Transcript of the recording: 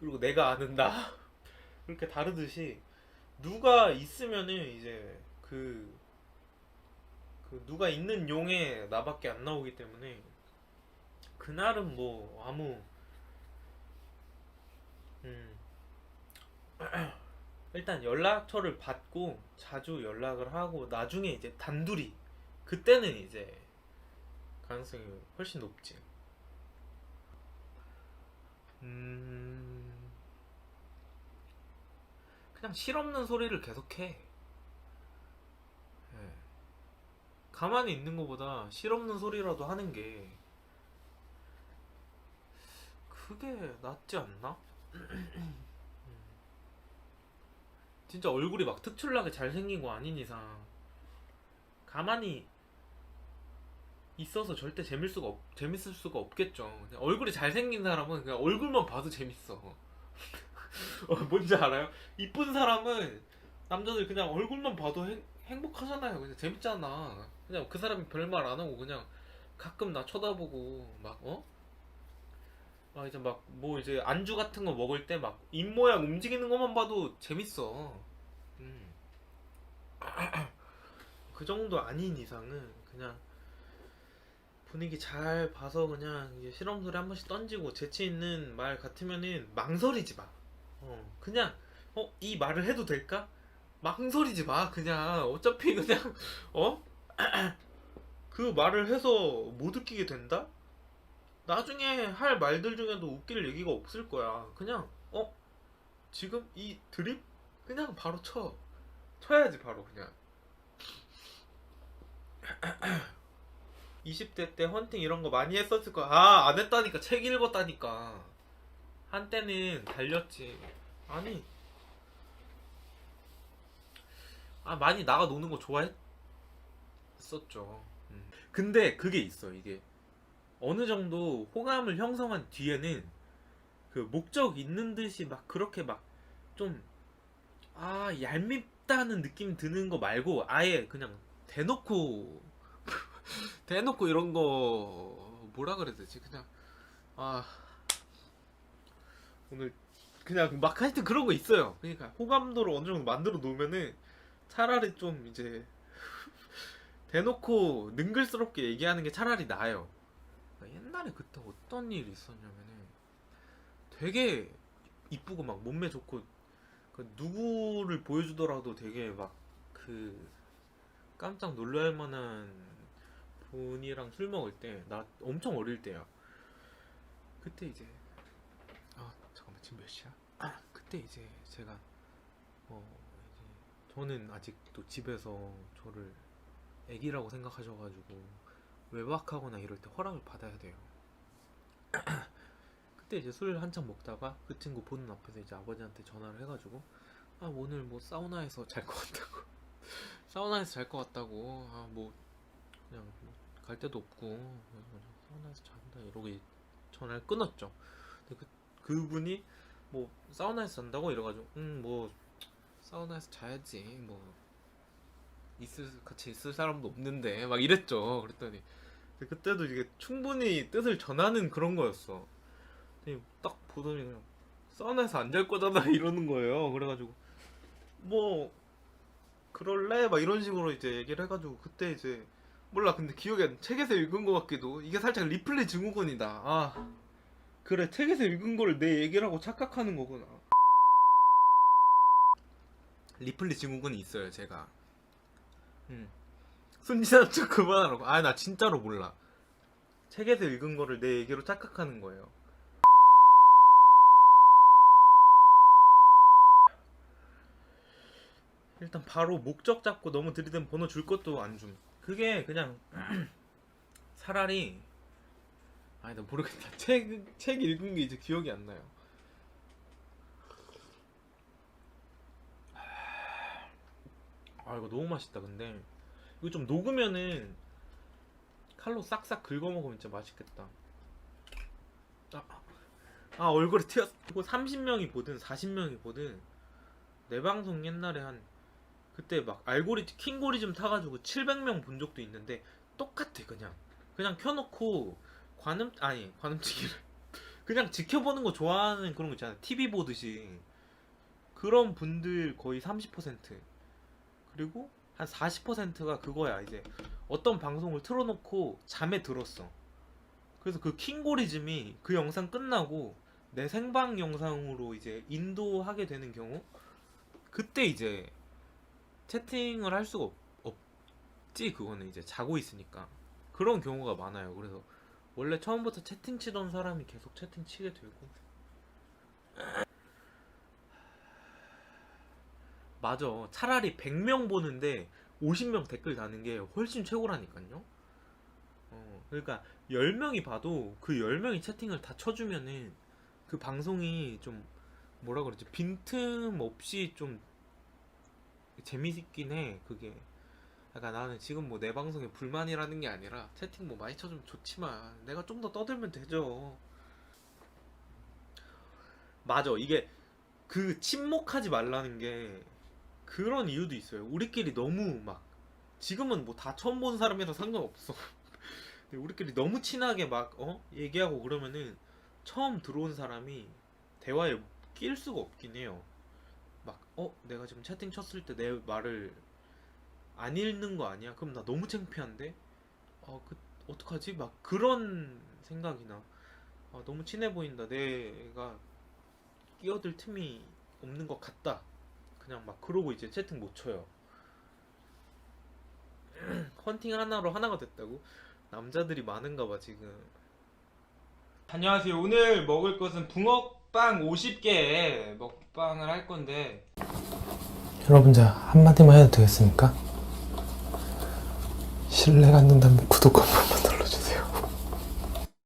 그리고 내가 아는 나 그렇게 다르듯이 누가 있으면은 이제 그, 그 누가 있는 용에 나밖에 안 나오기 때문에 그날은 뭐 아무 음. 일단 연락처를 받고 자주 연락을 하고 나중에 이제 단둘이 그때는 이제 가능성이 훨씬 높지. 음 그냥 실없는 소리를 계속해. 예. 가만히 있는 것보다 실없는 소리라도 하는 게 그게 낫지 않나? 진짜 얼굴이 막 특출나게 잘생긴 거 아닌 이상 가만히 있어서 절대 재밌을 수가 없, 재밌을 수가 없겠죠. 얼굴이 잘생긴 사람은 그냥 얼굴만 봐도 재밌어. 어, 뭔지 알아요? 이쁜 사람은 남자들 그냥 얼굴만 봐도 행, 행복하잖아요. 그냥 재밌잖아. 그냥 그 사람이 별말 안 하고 그냥 가끔 나 쳐다보고 막 어? 아 이제 막 뭐 이제 안주 같은 거 먹을 때 막 입 모양 움직이는 것만 봐도 재밌어. 음. 그 정도 아닌 이상은 그냥 분위기 잘 봐서 그냥 실험 소리 한 번씩 던지고 재치 있는 말 같으면은 망설이지 마. 어 그냥 어 이 말을 해도 될까? 망설이지 마. 그냥 어차피 그냥 어? 그 말을 해서 못 웃기게 된다? 나중에 할 말들 중에도 웃길 얘기가 없을 거야. 그냥 어 지금 이 드립 그냥 바로 쳐 쳐야지 바로 그냥. 20대 때 헌팅 이런 거 많이 했었을 거야. 아, 안 했다니까. 책 읽었다니까. 한때는 달렸지. 아니. 아, 많이 나가 노는 거 좋아했었죠. 음. 근데 그게 있어, 이게. 어느 정도 호감을 형성한 뒤에는 그 목적 있는 듯이 막 그렇게 막 좀, 아, 얄밉다는 느낌 드는 거 말고 아예 그냥 대놓고 대놓고 이런 거 뭐라 그래야 되지 그냥 아 오늘 그냥 막 하여튼 그런 거 있어요 그러니까 호감도를 어느 정도 만들어 놓으면은 차라리 좀 이제 대놓고 능글스럽게 얘기하는 게 차라리 나아요 옛날에 그때 어떤 일이 있었냐면은 되게 이쁘고 막 몸매 좋고 그 누구를 보여주더라도 되게 막 그 깜짝 놀랄 만한 분이랑 술 먹을 때 나 엄청 어릴 때야. 그때 이제 아 잠깐만 지금 몇 시야? 아 그때 이제 제가 어 이제 저는 아직도 집에서 저를 애기라고 생각하셔가지고 외박하거나 이럴 때 허락을 받아야 돼요. 그때 이제 술 한창 먹다가 그 친구 보는 앞에서 이제 아버지한테 전화를 해가지고 아 오늘 뭐 사우나에서 잘 것 같다고 사우나에서 잘 것 같다고 아 뭐 그냥 뭐 갈 데도 없고 그냥 사우나에서 잔다 이러고 이- 전화를 끊었죠. 근데 그 그분이 뭐 사우나에서 잔다고 이래가지고 음 뭐 사우나에서 자야지 뭐 있을 같이 있을 사람도 없는데 막 이랬죠. 그랬더니 그때도 이게 충분히 뜻을 전하는 그런 거였어. 딱 보더니 그냥 사우나에서 안 잘 거잖아 이러는 거예요. 그래가지고 뭐 그럴래? 막 이런 식으로 이제 얘기를 해가지고 그때 이제 몰라 근데 기억이 안 책에서 읽은 것 같기도 이게 살짝 리플레이 증후군이다 아 그래 책에서 읽은 거를 내 얘기라고 착각하는 거구나. 리플레이 증후군이 있어요 제가. 음. 순진한 척 그만하라고. 아 나 진짜로 몰라. 책에서 읽은 거를 내 얘기로 착각하는 거예요. 일단 바로 목적 잡고 너무 들이대면 번호 줄 것도 안 줌. 그게 그냥 차라리 아니 나 모르겠다. 책, 책 읽은 게 이제 기억이 안 나요. 아 이거 너무 맛있다 근데 이거 좀 녹으면은 칼로 싹싹 긁어 먹으면 진짜 맛있겠다. 아, 아 얼굴에 튀었어. 이거 30명이 보든 40명이 보든 내 방송 옛날에 한 그때 막 알고리즘 킹고리즘 타가지고 700명 본 적도 있는데 똑같아 그냥 그냥 켜놓고 관음 아니 관음치기를 그냥 지켜보는 거 좋아하는 그런 거 있잖아요. TV 보듯이 그런 분들 거의 30% 그리고 한 40%가 그거야 이제 어떤 방송을 틀어놓고 잠에 들었어. 그래서 그 킹고리즘이 그 영상 끝나고 내 생방 영상으로 이제 인도하게 되는 경우 그때 이제 채팅을 할 수가 없, 없지 그거는 이제 자고 있으니까 그런 경우가 많아요. 그래서 원래 처음부터 채팅 치던 사람이 계속 채팅 치게 되고. 맞아. 차라리 100명 보는데 50명 댓글 다는 게 훨씬 최고라니까요? 어, 그러니까 10명이 봐도 그 10명이 채팅을 다 쳐주면은 그 방송이 좀 뭐라 그러지? 빈틈 없이 좀 재미있긴 해 그게 약간 나는 지금 뭐 내 방송에 불만이라는 게 아니라 채팅 뭐 많이 쳐주면 좋지만 내가 좀 더 떠들면 되죠. 맞아. 이게 그 침묵하지 말라는 게 그런 이유도 있어요. 우리끼리 너무 막 지금은 뭐 다 처음 본 사람이라 상관없어. 우리끼리 너무 친하게 막 어? 얘기하고 그러면은 처음 들어온 사람이 대화에 낄 수가 없긴 해요. 막 어? 내가 지금 채팅 쳤을 때 내 말을 안 읽는 거 아니야? 그럼 나 너무 창피한데? 아, 그, 어떡하지? 막 그런 생각이 나. 아, 너무 친해 보인다. 내가 끼어들 틈이 없는 것 같다. 그냥 막 그러고 이제 채팅 못 쳐요. 헌팅 하나로 하나가 됐다고? 남자들이 많은가 봐, 지금. 안녕하세요. 오늘 먹을 것은 붕어빵 50개 먹방을 할 건데, 여러분 자 한마디만 해도 되겠습니까? 신뢰 갖는다면 구독 한 번만 눌러주세요.